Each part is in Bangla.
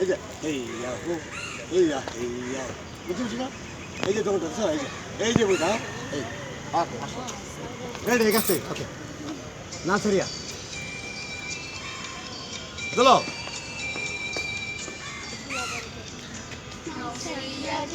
এই যে এই এই বুঝতে পারছি না এই যে দোকানটা স্যার এই যে এই যে বইটা এই আসো আসো রেডি হয়ে গেছে ওকে না সেরিয়া চলো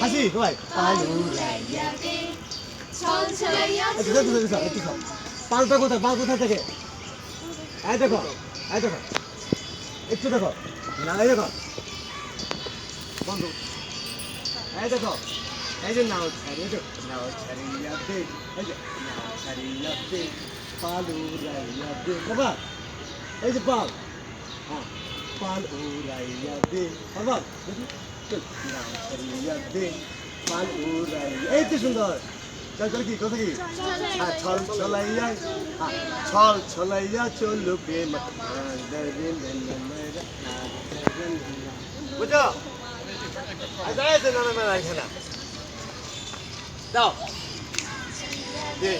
হাসি খাও পালটা কোথায়? পাল কোথায় থেকে? এই দেখো এই দেখো। একটু দেখো। না, এই দেখো। বন্ধু এই দেখো এই যে নাও ছাড়ি নাও ছাড়িয়া দে এই যে নাও ছাড়িয়া দে পাল উড়াইয়া দে বাবা এই যে পাল হ্যাঁ পাল উড়াইয়া দে বাবা নাও ছাড়িয়া দে পাল উড়াইয়া এই তো সুন্দর চল চল কি কথা কি হ্যাঁ ছল ছলাইয়া হ্যাঁ ছল ছলাইয়া চলো প্রেম বুঝো আর দাঁড়াইছে না না না এখানে দাও দে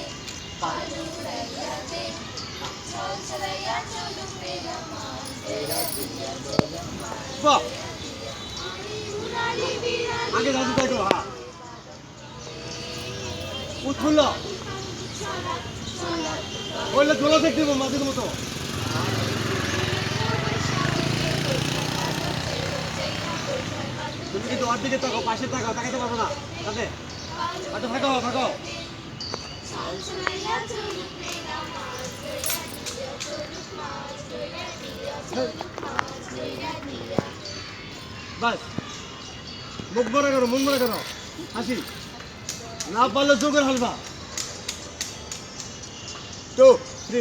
আগে দাদু দেখো হ্যাঁ। উঠল। বললে দোলা দেখতে মাঝের মতো। তুমি কিন্তু ওর দিকে তাকাও পাশে তাকাও তাকাইতে পারব না। তাতে আচ্ছা হও ফাঁকা বাস। মুখ করো মুখ মনে করো। হাসি। না পারলে চোখের হালবা টু থ্রি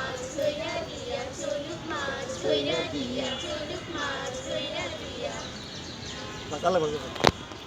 তাহলে বলব